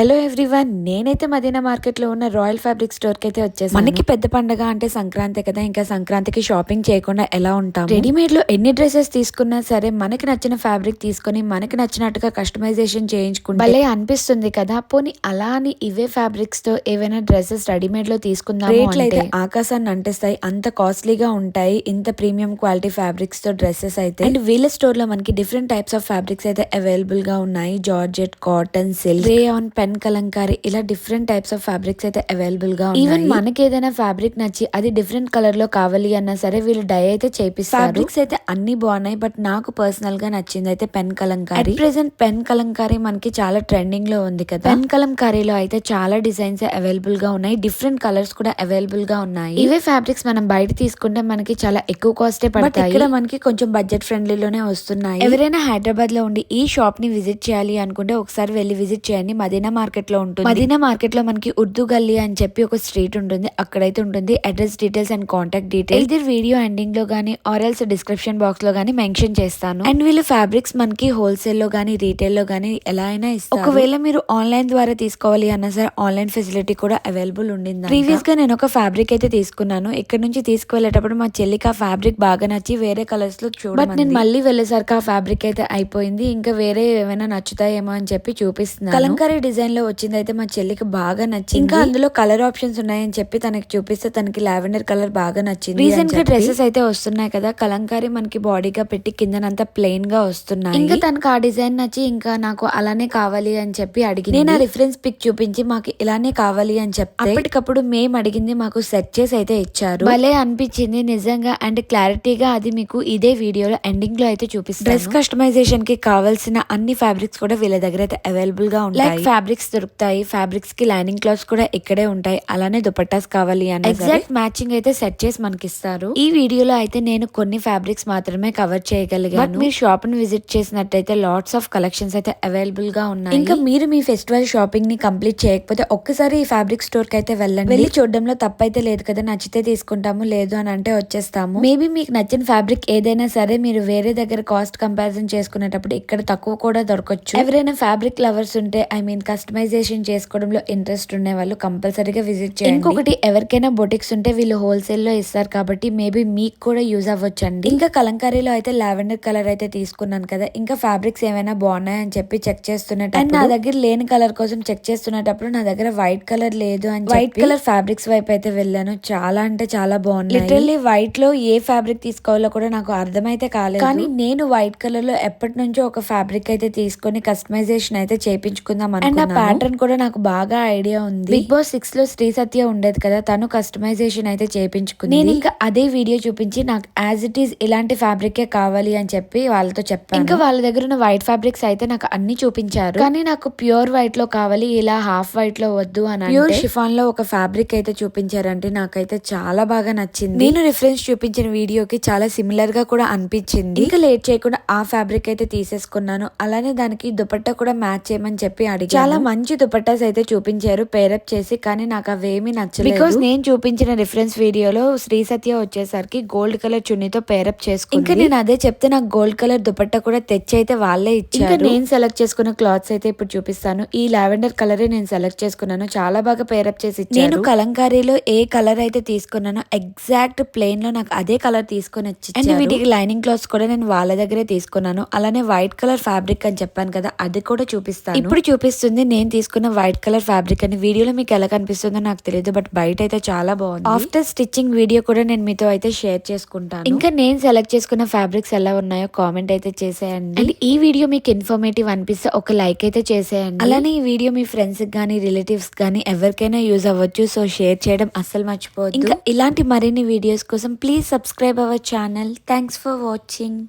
Hello everyone నేనైతే మదీనా మార్కెట్లో ఉన్న రాయల్ ఫ్యాబ్రిక్ స్టోర్కి అయితే వచ్చేసాను. మనకి పెద్ద పండగ అంటే సంక్రాంతి కదా ఇంకా సంక్రాంతికి షాపింగ్ చేయకుండా ఎలా ఉంటాం రెడీమేడ్లో ఎన్ని డ్రెస్సెస్ తీసుకున్నా సరే మనకి నచ్చిన ఫ్యాబ్రిక్ తీసుకొని మనకి నచ్చినట్టుగా కస్టమైజేషన్ చేయించుకుంటే భలే అనిపిస్తుంది కదా. పోనీ అలా అని ఇవే ఫ్యాబ్రిక్స్తో ఏవైనా డ్రెస్సెస్ రెడీమేడ్లో తీసుకుందాం రేట్లు అయితే ఆకాశాన్ని అంటిస్తాయి అంత కాస్ట్లీగా ఉంటాయి ఇంత ప్రీమియం క్వాలిటీ ఫ్యాబ్రిక్స్తో డ్రెస్సెస్ అయితే. అండ్ వీళ్ళ స్టోర్లో మనకి డిఫరెంట్ టైప్స్ ఆఫ్ ఫ్యాబ్రిక్స్ అయితే అవైలబుల్గా ఉన్నాయి. Georgette cotton silk. Rayon pen kalamkari ఇలా డిఫరెంట్ టైప్స్ ఆఫ్ ఫ్యాబ్రిక్స్ అయితే అవైలబుల్గా ఉన్నాయి. ఈవెన్ మనకి ఏదైనా ఫ్యాబ్రిక్ నచ్చి అది డిఫరెంట్ కలర్లో కావాలి అన్నా సరే వీళ్ళు డై అయితే చేపిస్తారు. ఫ్యాబ్రిక్స్ అయితే అన్ని బాగున్నాయి బట్ నాకు పర్సనల్గా నచ్చింది అయితే pen kalamkari present pen kalamkari మనకి చాలా ట్రెండింగ్లో ఉంది కదా. పెన్ కలంకారీలో అయితే చాలా డిజైన్స్ అవైలబుల్గా ఉన్నాయి డిఫరెంట్ కలర్స్ కూడా అవైలబుల్గా ఉన్నాయి. ఇవే ఫ్యాబ్రిక్స్ మనం బయట తీసుకుంటే మనకి చాలా ఎక్కువ కాస్టే పడతాయి. ఇక్కడ మనకి కొంచెం బడ్జెట్ ఫ్రెండ్లీలోనే వస్తున్నాయి. ఎవరైనా హైదరాబాద్లో ఉండి ఈ షాప్ని విజిట్ చేయాలి అనుకుంటే ఒకసారి వెళ్ళి విజిట్ చేయండి. మదీనా మార్కెట్లో ఉంటుంది. మదీనా మార్కెట్లో మనకి ఉర్దూ గల్లీ అని చెప్పి ఒక స్ట్రీట్ ఉంటుంది. అక్కడైతే ఉంటుంది. Address details and contact details. ఇది వీడియో ఎండింగ్లో గానీ ఆర్ఎల్స్ డిస్క్రిప్షన్ బాక్స్లో గానీ మెన్షన్ చేస్తాను. అండ్ వీళ్ళు ఫ్యాబ్రిక్స్ మనకి హోల్సేల్లో గానీ రీటైల్లో గానీ ఎలా అయినా ఇస్తారు. ఒకవేళ మీరు ఆన్లైన్ ద్వారా తీసుకోవాలి అన్నా సరే ఆన్లైన్ ఫెసిలిటీ కూడా అవైలబుల్ ఉండింది ప్రీవియస్గా నేను ఒక ఫ్యాబ్రిక్ అయితే తీసుకున్నాను. ఇక్కడ నుంచి తీసుకువెళ్ళేటప్పుడు మా చెల్లికి ఆ ఫ్యాబ్రిక్ బాగా నచ్చి వేరే కలర్స్లో చూడ బట్ నేను మళ్ళీ వెళ్ళేసరికి ఆ ఫ్యాబ్రిక్ అయితే అయిపోయింది. ఇంకా వేరే ఏమైనా నచ్చుతాయేమో అని చెప్పి చూపిస్తున్నాను. కలంకారీ డిజైన్ లో వచ్చింది అయితే మా చెల్లికి బాగా నచ్చింది. ఇంకా అందులో కలర్ ఆప్షన్స్ ఉన్నాయని చెప్పి తనకి చూపిస్తే తనకి లావెండర్ కలర్ బాగా నచ్చింది రీసెంట్గా డ్రెస్సెస్ అయితే వస్తున్నాయి కదా కలంకారీ మనకి బాడీగా పెట్టి కిందనంతా ప్లెయిన్గా వస్తున్నాయి. ఇంకా తనకు ఆ డిజైన్ నచ్చి ఇంకా నాకు అలానే కావాలి అని చెప్పి అడిగింది. నేను ఆ రిఫరెన్స్ పిక్ చూపించి మాకు ఇలానే కావాలి అని చెప్తే అప్పటికప్పుడు మేము అడిగింది మాకు సెట్ చేసి అయితే ఇచ్చారు. భలే అనిపించింది నిజంగా అండ్ క్లారిటీగా అది మీకు ఇదే వీడియోలో ఎండింగ్లో అయితే చూపిస్తాను. డ్రెస్ కస్టమైజేషన్కి కావాల్సిన అన్ని ఫ్యాబ్రిక్స్ కూడా వీళ్ళ దగ్గర అయితే అవైలబుల్గా ఉంటాయి. ఫ్యాబ్రిక్స్ దొరుకుతాయి. ఫ్యాబ్రిక్స్కి లైనింగ్ క్లాత్స్ కూడా ఇక్కడే ఉంటాయి. అలానే దుపట్టాస్ కావాలి అని ఎగ్జాక్ట్ మ్యాచింగ్ అయితే సెట్ చేసి మనకి ఇస్తారు ఈ వీడియోలో అయితే నేను కొన్ని ఫ్యాబ్రిక్స్ మాత్రమే కవర్ చేయగలిగాను. మీరు షాప్ని విజిట్ చేసినట్టయితే లాట్స్ ఆఫ్ కలెక్షన్స్ అయితే అవైలబుల్గా ఉన్నాయి. ఇంకా మీరు మీ ఫెస్టివల్ షాపింగ్ని కంప్లీట్ చేయకపోతే ఒక్కసారి ఈ ఫ్యాబ్రిక్ స్టోర్కి అయితే వెళ్ళండి. వెళ్ళి చూడడంలో తప్పైతే లేదు కదా నచ్చితే తీసుకుంటాము లేదు అని అంటే వచ్చేస్తాము. మేబీ మీకు నచ్చిన ఫ్యాబ్రిక్ ఏదైనా సరే మీరు వేరే దగ్గర కాస్ట్ కంపారిజన్ చేసుకునేటప్పుడు ఇక్కడ తక్కువ కూడా దొరకచ్చు. ఎవరైనా ఫ్యాబ్రిక్ లవర్స్ ఉంటే ఐ మీన్ కస్టమైజేషన్ చేసుకోవడంలో ఇంట్రెస్ట్ ఉండే వాళ్ళు కంపల్సరీగా విజిట్ చేయండి. ఇంకొకటి ఎవరికైనా బొటిక్స్ ఉంటే వీళ్ళు హోల్సేల్లో ఇస్తారు కాబట్టి మేబీ మీకు కూడా యూజ్ అవ్వచ్చు అండి ఇంకా కలంకారీలో అయితే లావెండర్ కలర్ అయితే తీసుకున్నాను కదా ఇంకా ఫ్యాబ్రిక్స్ ఏమైనా బాగున్నాయని చెప్పి చెక్ చేస్తున్నట్టు అండ్ నా దగ్గర లేని కలర్ కోసం చెక్ చేస్తున్నప్పుడు నా దగ్గర వైట్ కలర్ లేదు అని వైట్ కలర్ ఫ్యాబ్రిక్స్ వైపు అయితే వెళ్ళాను. చాలా అంటే చాలా బాగుంది లిటరల్లీ వైట్లో ఏ ఫ్యాబ్రిక్ తీసుకోవాలో కూడా నాకు అర్థమైతే కాలేదు. కానీ నేను వైట్ కలర్లో ఎప్పటి నుంచో ఒక ఫ్యాబ్రిక్ అయితే తీసుకొని కస్టమైజేషన్ అయితే చేపించుకుందాం అండ్ ఆ ప్యాటర్న్ కూడా నాకు బాగా ఐడియా ఉంది. బిగ్ బాస్ సిక్స్లో శ్రీ సత్య ఉండేది కదా తను కస్టమైజేషన్ అయితే చేపించుకుంది. నేను ఇంకా అదే వీడియో చూపించి నాకు యాజ్ ఇట్ ఈస్ ఇలాంటి ఫ్యాబ్రికే కావాలి అని చెప్పి వాళ్ళతో చెప్పాను. ఇంకా వాళ్ళ దగ్గర ఉన్న వైట్ ఫ్యాబ్రిక్స్ అయితే నాకు అన్ని చూపించారు. కానీ నాకు ప్యూర్ వైట్లో కావాలి ఇలా హాఫ్ వైట్లో వద్దు అని ప్యూర్ షిఫాన్లో ఒక ఫ్యాబ్రిక్ అయితే చూపించారంటే నాకైతే చాలా బాగా నచ్చింది. నేను రిఫరెన్స్ చూపించిన వీడియోకి చాలా సిమిలర్గా కూడా అనిపించింది. ఇంకా లేట్ చేయకుండా ఆ ఫ్యాబ్రిక్ అయితే తీసేసుకున్నాను. అలానే దానికి దుపట్టా కూడా మ్యాచ్ చేయమని చెప్పి అడిగి చాలా మంచి దుపట్టాస్ అయితే చూపించారు పేరప్ చేసి కానీ నాకు అవేమీ నచ్చలేదు. బికాస్ నేను చూపించిన రిఫరెన్స్ వీడియోలో శ్రీ సత్య వచ్చేసరికి గోల్డ్ కలర్ చున్నీతో పేరప్ చేసుకుంది. ఇంకా నేను అదే చెప్తే నాకు గోల్డ్ కలర్ దుపట్టా కూడా తెచ్చి అయితే వాళ్ళే ఇచ్చారు. నేను సెలెక్ట్ చేసుకున్న క్లాత్స్ అయితే ఇప్పుడు చూపిస్తాను. ఈ లావెండర్ కలరే నేను సెలెక్ట్ చేసుకున్నాను. చాలా బాగా పేరప్ చేసి నేను కలంకారీలో ఏ కలర్ అయితే తీసుకున్నానో ఎగ్జాక్ట్ ప్లెయిన్లో నాకు అదే కలర్ తీసుకొని వచ్చి అండ్ వీటికి లైనింగ్ క్లాత్స్ కూడా నేను వాళ్ళ దగ్గరే తీసుకున్నాను. అలానే వైట్ కలర్ ఫ్యాబ్రిక్ అని చెప్పాను కదా అది కూడా చూపిస్తాను. ఇప్పుడు చూపిస్తుంది నేను తీసుకున్న వైట్ కలర్ ఫ్యాబ్రిక్ అని వీడియోలో మీకు ఎలా కనిపిస్తుందో నాకు తెలియదు బట్ బయట అయితే చాలా బాగుంది. ఆఫ్టర్ స్టిచ్చింగ్ వీడియో కూడా నేను మీతో అయితే షేర్ చేసుకుంటాను. ఇంకా నేను సెలెక్ట్ చేసుకున్న ఫ్యాబ్రిక్స్ ఎలా ఉన్నాయో కామెంట్ అయితే చేసేయండి. అండ్ ఈ వీడియో మీకు ఇన్ఫర్మేటివ్ అనిపిస్తే ఒక లైక్ అయితే చేసేయండి. అలానే ఈ వీడియో మీ ఫ్రెండ్స్ కానీ రిలేటివ్స్ కానీ ఎవరికైనా యూజ్ అవ్వచ్చు సో షేర్ చేయడం అస్సలు మర్చిపోవద్దు. ఇంకా ఇలాంటి మరిన్ని వీడియోస్ కోసం please subscribe our channel thanks for watching